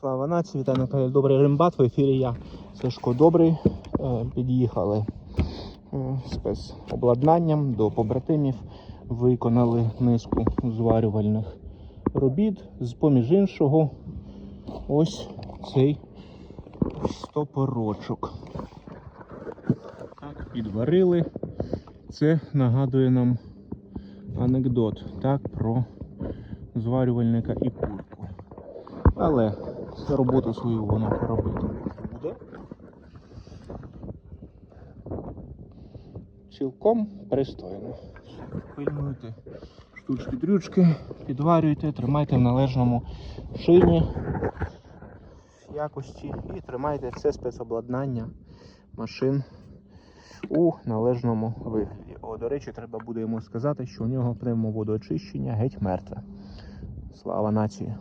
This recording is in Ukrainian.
Слава нації, вітаю на каналі Добрий Римбат. В ефірі я Сашко Добрий. Е, Під'їхали е, спецобладнанням до побратимів. Виконали низку зварювальних робіт. З поміж іншого, ось цей стопорочок. Так, підварили. Це нагадує нам анекдот так, про зварювальника і курку. Але роботу свою воно робити буде. Цілком пристойно. Пильнуйте штучки-дрючки, підварюйте, тримайте в належному шині якості і тримайте це спецобладнання машин у належному вигляді. О, до речі, треба буде йому сказати, що у нього пневмоводоочищення геть мертве. Слава нації!